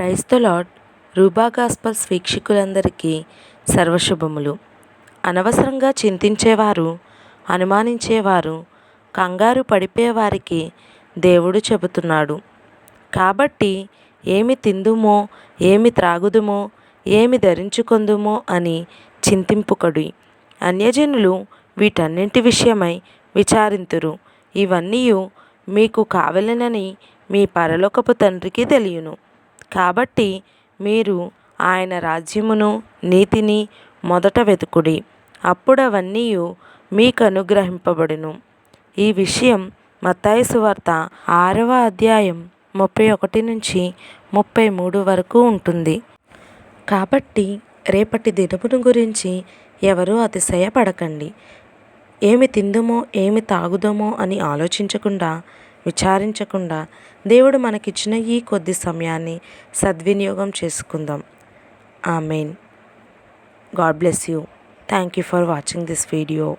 Praise lord రూబా gospels వీక్షకులందరికీ సర్వశుభములు. అనవసరంగా చింతించేవారు అనుమానించేవారు కంగారు పడిపోయేవారికి దేవుడు చెబుతున్నాడు. కాబట్టి ఏమి తిందుమో ఏమి త్రాగుదుమో ఏమి ధరించుకొందుమో అని చింతింపుకడి. అన్యజనులు వీటన్నింటి విషయమై విచారింతురు. ఇవన్నీ మీకు కావలెనని మీ పరలోకపు తండ్రికి తెలియను. కాబట్టి మీరు ఆయన రాజ్యమును నీతిని మొదట వెతుకుడి. అప్పుడు అవన్నీ మీకు అనుగ్రహింపబడును ఈ విషయం మత్తాయి సువార్త ఆరవ అధ్యాయం ముప్పై ఒకటి నుంచి ముప్పై మూడు వరకు ఉంటుంది. కాబట్టి రేపటి దినమును గురించి ఎవరూ అతిశయపడకండి. ఏమి తిందుమో ఏమి తాగుదామో అని ఆలోచించకుండా విచారించకుండా దేవుడు మనకిచ్చిన ఈ కొద్ది సమయాన్ని సద్వినియోగం చేసుకుందాం. Amen. God bless you. Thank you for watching this video.